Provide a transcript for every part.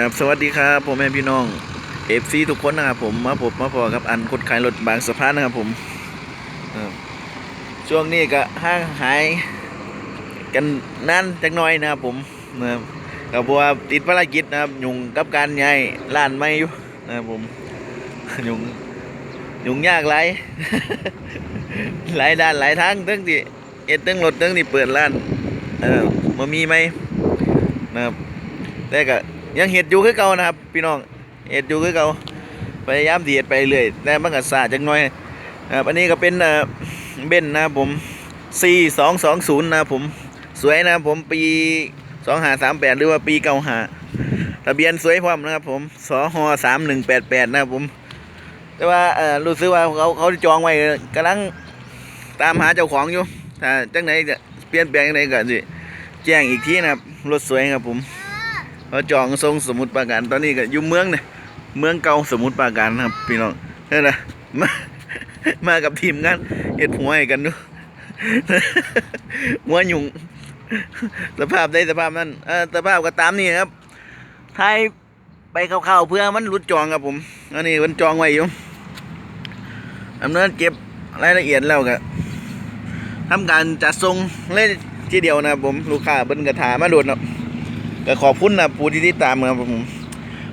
ครับสวัสดีครับผมแม่พี่น้องเอฟซีทุกคนนะครับผมมาพบมาพอกับอันคนขายรถบางสะพานนะครับผมช่วงนี้ก็ห่างหายกันนานจักน่อยนะครับผมนะครับก็เพราะว่าติดภารกิจนะครับยุ่งกับการย้ายร้านไม่อยู่นะครับผมยุ่งยุ่งยากหลายหลายด้านหลายทางทั้งที่เอ็ดทั้งรถทั้งที่เปิดร้านเออมามีไหมนะครับแต่ก็ ยังเห็ดอยู่คือเก่านะครับ พี่น้องเห็ดอยู่คือเก่าพยายามที่เห็ดไปเรื่อยแต่มันก็สาจังน้อยนะครับอันนี้ก็เป็นเบนนะครับผม C 2 2 0นะครับผมสวยนะครับผมปี2 5 3 8หรือว่าปีเก่าหาทะเบียนสวยพร้อมนะครับผมสห3 1 8 8นะครับผม แต่ว่าเออรู้สึกว่าเขาเขาจองไว้กำลังตามหาเจ้าของอยู่ถ้าจังไหนจะเปลี่ยนแปลงจังไหนก็สิแจ้งอีกทีนะครับรถสวยครับผม เขาจองทรงสมุทรปราการตอนนี้ก็อยู่เมืองเนี่ยเมืองเก่าสมุทรปราการนะครับพี่น้องนั่นะมามากับทีมงานเห็ดหัวให้กันดูหัวหยุ่งสภาพได้สภาพนั้นเออสภาพก็ตามนี่ครับไทยไปเข้าๆเพื่อมันหลุดจองครับผมอันนี้มันจองไว้อยู่ดำเนินเก็บรายละเอียดแล้วก็ทำการจัดทรงเล่นทีเดียวนะครับผมลูกค้าเบิ้นกระถามาโดดเนาะ ก็ขอบคุณนะผู้ที่ติดตามครับผม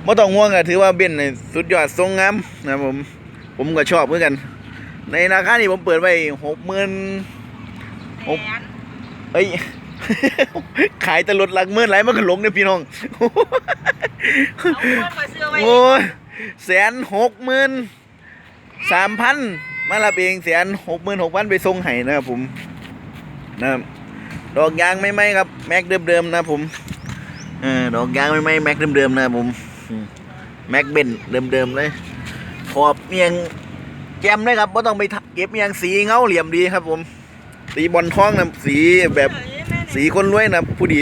ไม่ต้องห่วงอะถือว่าเบนซ์นี่สุดยอดทรงงามนะผม ผมก็ชอบเหมือนกัน ในราคานี้ผมเปิดไว้หกหมื่นโอ้แสนเอ้ยขายแตลดหลักหมื่นไรมันก็หลงเนี่ยพี่น้องเอาเงินมาซื้อไว้โอ้ยแสนหกหมื่นสามพันมารับเองแสนหกหมื่นหกพันไปส่งให้นะครับผมนะครับดอกยางไม่ไหมครับ แม็กเดิมๆนะผม ดอกยางไม่ไหมแม็กเดิมๆนะครับผมอืมแม็กเบนเดิมๆเลยขอบเมียงแจ่มเลยครับไม่ต้องไปทำเก็บเมียงสีเงาเหลี่ยมดีครับ ผม สีบอลทองนะสีแบบสีคนรวยนะผู้ดี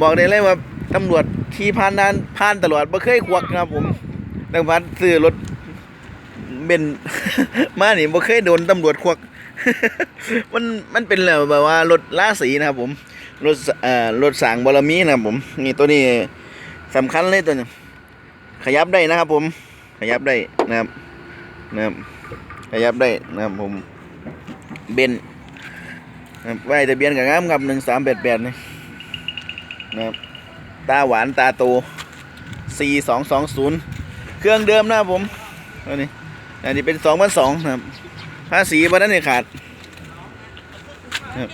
บอกได้เลยว่าตำรวจขี่ผ่านด้านผ่านตลอดไม่เคยควักนะครับ ผมดังพันซื้อรถเบนมานี่ไม่เคยโดนตำรวจควัก มันมันเป็นแล้วแบบว่ารถล่าสีนะครับผม รถเอ่อรถสางบารมีนะครับผมนี่ตัวนี้สำคัญเลยตัวนี้ขยับได้นะครับผม ขยับได้นะครับนะครับขยับได้นะครับผมเบนไว้ทะเบียนกับงามครับหนึ่งสามแปดแปดนี่นะครับตาหวานตาโตสี่สองสองศูนย์เครื่องเดิมนะครับผมอันนี้อันนี้เป็นสองพันสองนะครับภาษีบัตรนี่ขาดนะครับ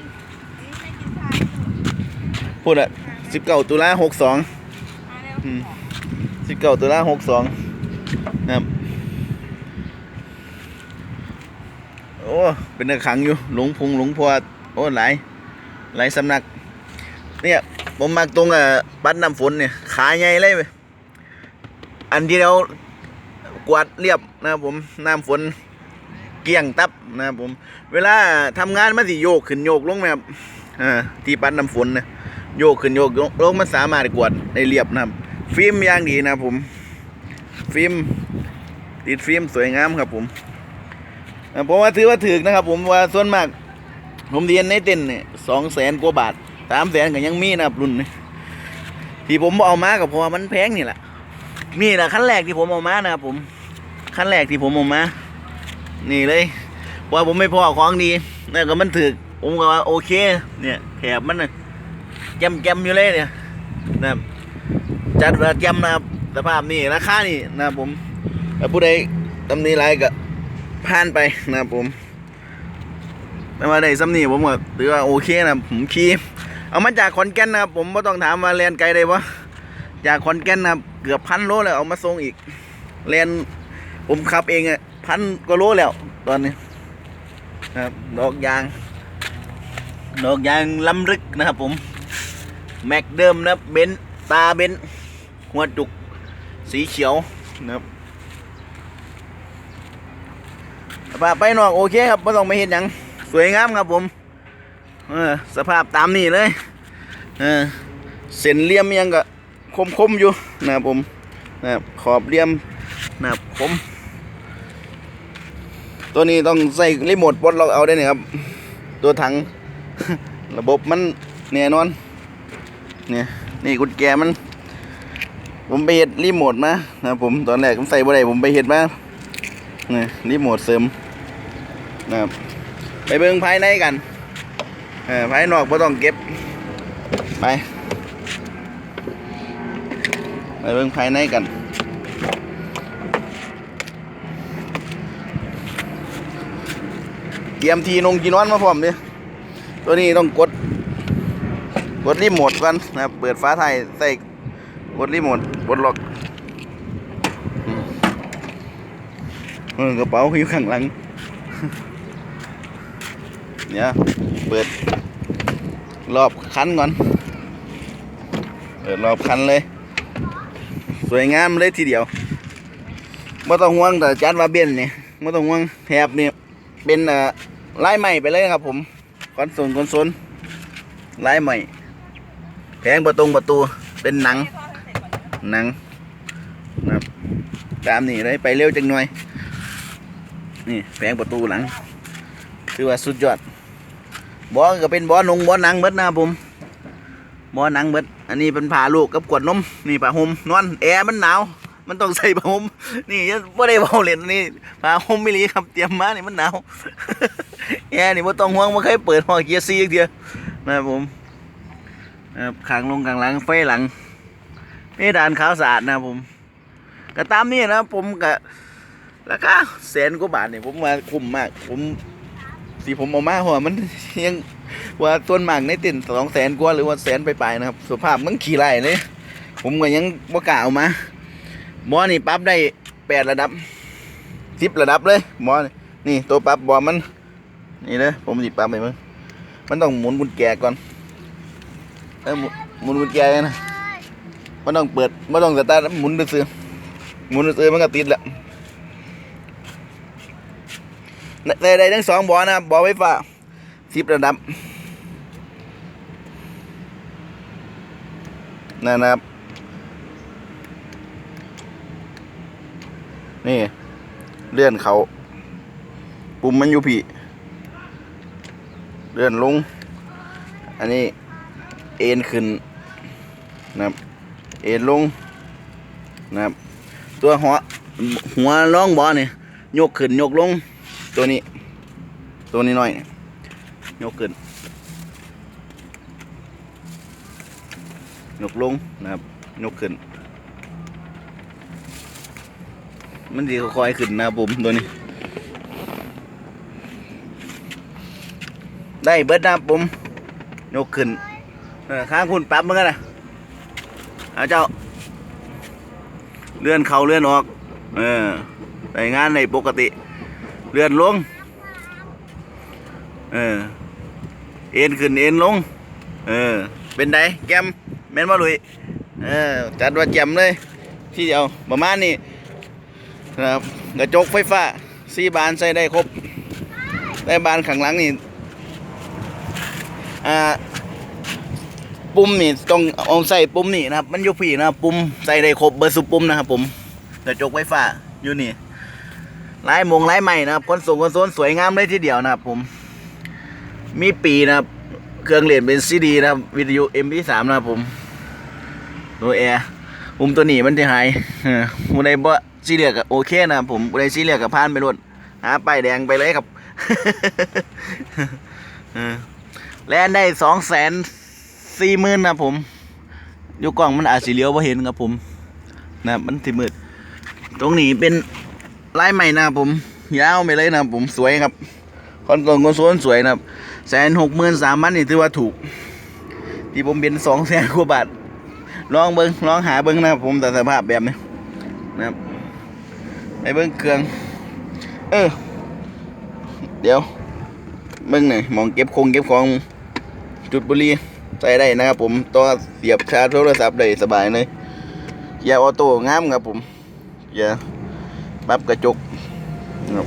พูดอะสิบเก้าตุลาหกสองสิบเก้าตุลาหกสองนะครับโอ้เป็นนักขังอยู่หลงพุงหลงพัวโอ้หลายหลายสำนัก เนี่ยผมมักตรงอะปัดน้ำฝนเนี่ยขาใหญ่เลยอันที่เรากวาดเรียบนะครับผมน้ำฝนเกลี้ยงตับนะครับผม เวลาทำงานมันสิโยกขึ้นโยกลงแบบอ่าที่ปัดน้ำฝนนะ โยกขึ้นโยกลงมันสามารถกวดได้เรียบนะครับฟิล์มย่างดีนะผมฟิล์มติดฟิล์มสวยงามครับผมอ่าผมว่าถือว่าถึกนะครับ ผมว่าส่วนมาก ผมเรียนในเต้นเนี่ยสองแสนกว่าบาทสามแสนก็ยังมีนะครับรุ่นนี้ที่ผมเอามาก็เพราะว่ามันแพงนี่แหละนี่แหละขั้นแรกที่ผมเอามานะครับผมขั้นแรกที่ผมเอามา นี่เลยเพราะว่าผมไม่พอของดีแล้วก็มันถึกผมก็ว่าโอเค เนี่ยแถบมันน่ะ แจมแจมอยู่เลยเนี่ยนะครับจัดว่าแจมนะครับสภาพนี่ราคานี่นะครับผมแล้วผู้ใดตำนี้ไรก็ผ่านไปนะครับผมไม่ว่าได้ซ้ำนี่ผมก็ถือว่าโอเคนะผมขี่เอามาจากขอนแก่นนะครับผมไม่ต้องถามว่าแลนไกลได้ปะจากขอนแก่นนะเกือบพันโลแล้วเอามาส่งอีกแลนผมขับเองอะพันกว่าโลแล้วตอนนี้นะครับดอกยาง ดอกยางล้ำลึกนะครับผม แม็กเดิมนะเบนซ์ตาเบนซ์หัวจุกสีเขียวนะครับไปไปนอกโอเคครับไม่ต้องไปเห็นหยังสวยงามครับผมเออสภาพตามนี่เลยเออเส้นเลี่ยมยังก็คมคมอยู่นะครับผมนะครับขอบเลี่ยมนะครับคมตัวนี้ต้องใส่รีโมทปลดล็อกเอาได้เนี่ยครับ ตัวถัง ระบบมันแน่นอน เนี่ยนี่กุญแจมัน ผมไปเฮ็ดรีโมทมานะผมตอนแรกผมใส่บ่ได้ผมไปเฮ็ดมานี่รีโมทเสริมนะครับไปเบิ่งภายในกันเออภายนอกบ่ต้องเก็บไปไปเบิ่งภายในกันเตรียมทีนงทีนอนมาพร้อมเด้ตัวนี้ต้องกด กดรีโมทกันนะครับเปิดฟ้าไทยใส่กดรีโมทกดล็อกอือกระเป๋าอยู่ข้างหลังเนี่ยเปิดรอบคันก่อน เปิดรอบคันเลย สวยงามเลยทีเดียวไม่ต้องห่วงแต่จัดว่าเบนเนี่ไม่ต้องห่วงแถบเนี่เป็นเอ่อลายใหม่ไปเลยครับผมคอนโซลคอนโซลลายใหม่ แผงประตูประตูเป็นหนังหนังนะครับตามนี่เลยไปเร็วจังหน่อย นี่แผงประตูหลัง คือว่าสุดยอดบอก็เป็นบอนงบอหนังเบิดนะผมบอหนังเบิด อันนี้เป็นผ้าลูกกับกวดนมนี่ผ้าห่มนอนแอร์มันหนาว มันต้องใส่ผ้าห่มนี่ยังไม่ได้เบาเล่นนี่ผ้าห่มไม่รีครับเตรียมมานี่มันหนาวแอร์นี่ไม่ต้องห่วงไม่เคยเปิดหอเกียร์ซีอีกเดียวนะครับผม นะครับขางลงกลางหลังไฟหลังนี่ด่านขาวสะอาดนะครับผมก็ตามนี่นะผมก็ราคาแสนกว่าบาทเนี่ยผมว่าคุ้มมาก ผมสีผมเอามาหัวมันยังว่าต้นหมากในเต็นสองแสนกว่าหรือว่าแสนไปลายๆนะครับสภาพมันขี่ไล่เลยผมก็ยังบ่กล้าเอามาบอนี่ปั๊บได้แปดระดับสิบระดับเลยบอนี่นี่ตัวปั๊บบอมัน นี่เลยผมสิปั๊บไปมึงมันต้องหมุนกุญแจก่อน เอ้ยหมุนมุนกุญแจนะไม่ต้องเปิดไม่ต้องสตาร์ทหมุนไปซื้อหมุนไปซื้อมันก็ติดแหละได้ได้ทั้งสองบอนะครับบอไฟฟ้าสิบระดับนั่นนะครับ นี่ เลื่อนเขาปุ่มมันอยู่พี่เลื่อนลง อันนี้ เอ็นขึ้นนะครับเอ็นลงนะครับตัวหัวหัวร่องบอนี่ยกขึ้นยกลงตัวนี้ ตัวนี้หน่อยนี่ยกขึ้นยกลงนะครับยกขึ้น มันดีค่อยๆขึ้นนะผมตัวนี้ ได้เบิดนะผมยกขึ้น เออข้างคุณปรับมันกันนะเอาเจ้า เลื่อนเข่าเลื่อนออก เออไปงานในปกติ เลื่อนลง เออ เอ็นขึ้นเอ็นลง เออ เป็นไดแกมแม่นว่าลุย เออ จัดว่าแจมเลย ที่เดียวประมาณนี้ครับกระจกไฟฟ้าซีบานใส่ได้ครบ ได้บานข้างหลังนี่ อ่า ปุ่มนี่ต้องเอาใส่ปุ่มนี่นะครับ มันอยู่พี่นะครับปุ่มใส่ได้ครบเบอร์สุปุ่มนะครับ ผมกระจกไฟฟ้าอยู่นี่ลายมงลายใหม่นะครับคอนโซลคอนโซลสวยงามเลยทีเดียวนะครับ ผม มีปีนะครับ เครื่องเล่นเป็นซีดีนะครับวิทยุ MP3 นะครับผมตัวแอร์ปุ่มตัวหนีมันจะหายเออผู้ใดบ่ซีเรียสก็โอเคนะครับผมผู้ใดซีเรียก็ผ่านไปรถหาป้ายแดงไปเลยครับแลนได้สองแสน สี่หมื่นนะผมอยู่กล้องมันอาจสิเลี้ยวบ่เห็นครับผมนะมันสิมืดตรงนี้เป็นลายใหม่นะผมยาวไปเลยนะผมสวยครับคอนโซลคอนโซลสวยนะครับแสนหกหมื่นสามพันนี่ถือว่าถูก ที่ผมเป็นสองแสนกว่าบาทลองเบิ้งลองหาเบิ้งนะครับผมแต่สภาพแบบนี้นะครับไปเบิ้งเครื่อง เออ เดี๋ยวเบิ้งหน่อยมองเก็บคงเก็บของจุดบุรี ใส่ได้นะครับผมตัวเสียบชาร์จโทรศัพท์ได้สบายเลยเกียร์ออโต้งามครับผมเกียร์ปรับกระจกนะครับ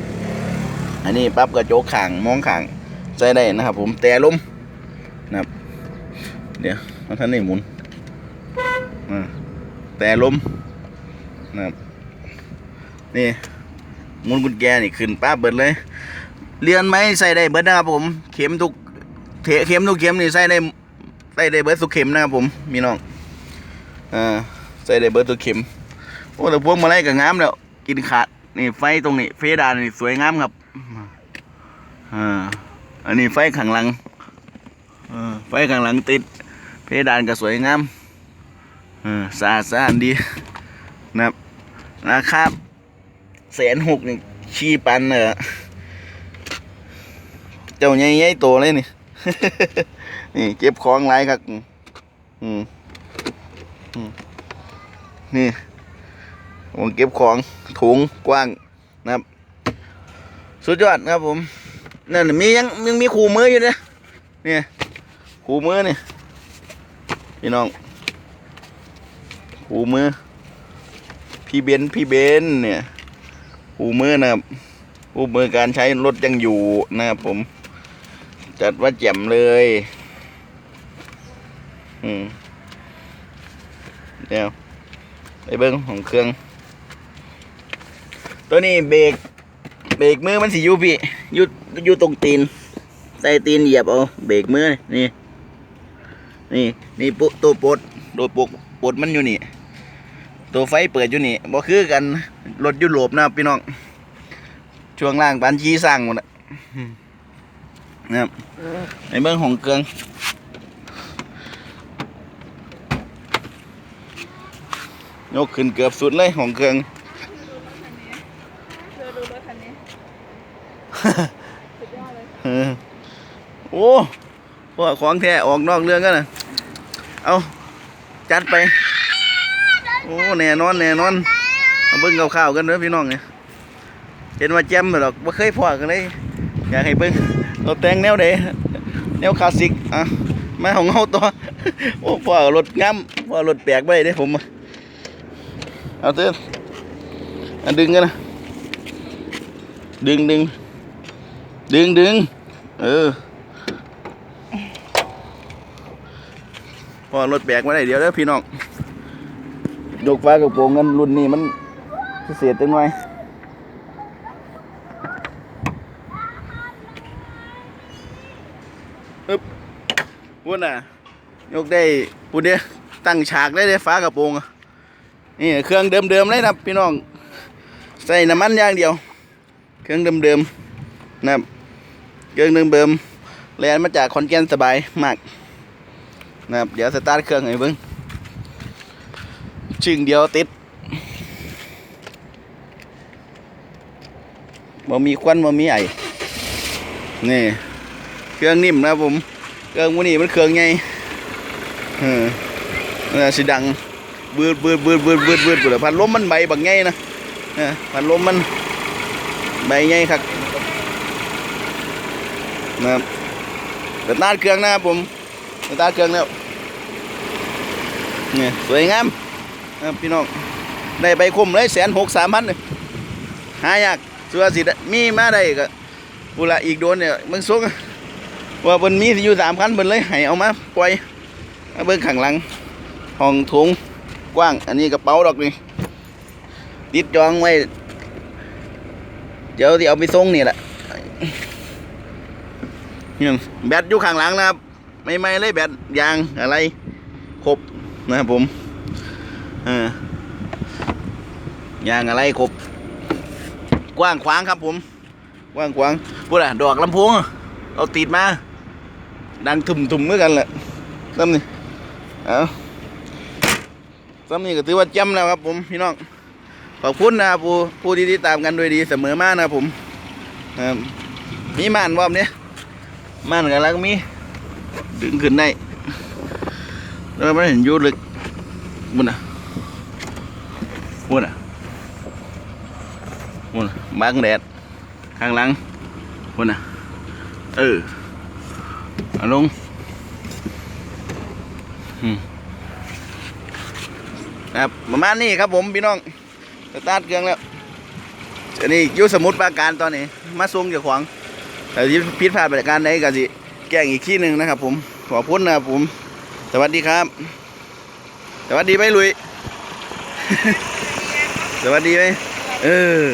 อันนี้ปรับกระจกข่างมองข่างใส่ได้นะครับผมแต่ลมนะครับ เดี๋ยวท่านนี่หมุนแต่ลมนะครับนี่หมุนกุญแจนี่ขึ้นป้าบเบิดเลย เรียนไหมใส่ได้เบิดนะครับผม เข็มทุกเทเข็มทุกเข็มนี่ใส่ได้ ใส่ได้เบิร์ดสุกเข็มนะครับผมมีน้องอ่าใส่ได้เบิร์ตัวเข็มโอ้แต่พวกมาไล่กับงามแล้วกินขาดนี่ไฟตรงนี้เฟดานนี่สวยงามครับอ่าอันนี้ไฟข้างหลังอ่าไฟข้างหลังติด เพดานก็สวยงามเออสะอาดสะอาดดีนะครับราคาแสนหกนี่ชีปันเนอะเจ้าใหญ่ๆโตเลยนี่ นี่เก็บของหลายครับอืมอืมนี่ผมเก็บของถุงกว้างนะครับ สุดยอดครับผมนั่นมียังยังมีขู่มืออยู่เนี่ยนี่ขู่มือนี่พี่น้องขู่มือ พี่เบนซ์พี่เบนซ์เนี่ยขู่มือนะครับขู่มือการใช้รถยังอยู่นะครับผม จัดว่าแจ่มเลย อืมเดี๋ยวไปเบิ้งของเครื่อง ตัวนี้เบรกเบรกมือมันสิอยู่พี่อยู่อยู่ตรงตีนใต้ตีนเหยียบเอาเบรกมือนี่ นี่นี่ปุ๊ตัวปดตัวปลดปดมันอยู่นี่ ตัวไฟเปิดอยู่นี่บ่คือกันรถยุโรปนะพี่น้องช่วงล่างปานชี้สร้างหมดอะนะครับในเบื้องของเครื่อง ยกขึ้นเกือบสุดเลยของเครื่องเธอดูรถคันนี้สุดยอดเลยเออโอ้พวกของแท้ออกนอกเรื่องกันนะเอาจัดไป โอ้แน่นอนแน่นอนเอาเบิ้งข่าวๆกันเด้อพี่น้องเนี่ยเห็นว่าแจ่มหรอกว่าเคยพอกันเลยอยากให้เบิ้งเราแต่งแนวใดแนวคลาสสิกอะมาของเฮาตัวโอ้พอรถงามพอรถแปลกไปเด้ผมอะ เอาเตือนดึงกันนะ ดึงดึงดึงดึงเออพอรถแบกมาได้เดี๋ยวเด้อพี่น้องยกฟ้ากระโปรงกันรุ่นนี้มันพิเศษจังหน่อยอึ๊บพุ่นน่ะ ยกได้พุ่นเดียตั้งฉากได้เลยฟ้ากระโปรงอะ นี่เครื่องเดิมๆเลยนะพี่น้อง ใส่น้ำมันอย่างเดียว เครื่องเดิมๆนะครับ เครื่องเบิ่มแลนมาจากคอนแกนสบายมากนะครับเดี๋ยวสตาร์ทเครื่องให้เบิ่งชึงเดียวติดบ่มีควันบ่มีไอนี่ เครื่องนิ่มนะผม เครื่องวันนี้มันเครื่องไงเออเออสิดัง บืดบืดบืดบืดบืดบืดบืดพัดลมมันใบบักไงนะเออพัดลมมันใบไงครับนะครับสตาร์ทเครื่องนะครับผมสตาร์ทเครื่องแล้วนี่สวยงามนะพี่น้องได้ใบคมเลยแสนหกสามพันเลยหายากสัวาสิได้มีมาได้ก็บุละอีกโดนเนี่ยมึงซุกว่าบนมีอยู่สามคันบนเลยให้เอามาปล่อยเบิ่งข้างหลังห้องถุง กว้าง อันนี้กระเป๋าดอกนี่ติดจองไว้ เดี๋ยวที่เอาไปส่งนี่แหละนี่แบตอยู่ข้างหลังนะครับ ไม่ไม่เลยแบตยางอะไร ครบนะครับผมยางอะไรครบ กว้างขวางครับผม กว้างขวางพูดอะดอกลำโพงเราติดมา ดังทุ่มๆเหมือนกันแหละซ้ำนี่เอา ซ้ำนี่ก็ถือว่าจ่มแล้วครับ ผมพี่น้องขอบคุณนะครับผู้ผู้ที่ติดตามกันโดยดีเสมอมากนะผมมีม่านวอมเนี่ยม่านกันแล้วก็มีดึงขึ้นได้แล้วมันเห็นยูลึกบุญอะบุญอะบุญบังแดดข้างหลังบุญอะเออลงอืม นะครับประมาณนี้ครับผมพี่น้องสตาร์ทเครื่องแล้วอันนี้ยู่สมุดปราการตอนนี้ มาส่งเกี่ยวของแต่ที่พิดพลาดประการใดก็สิแก้งอีกที่หนึ่งนะครับ ผมขอพ้นนะครับผม สวัสดีครับ สวัสดีไหมลุย สวัสดีไหมเออ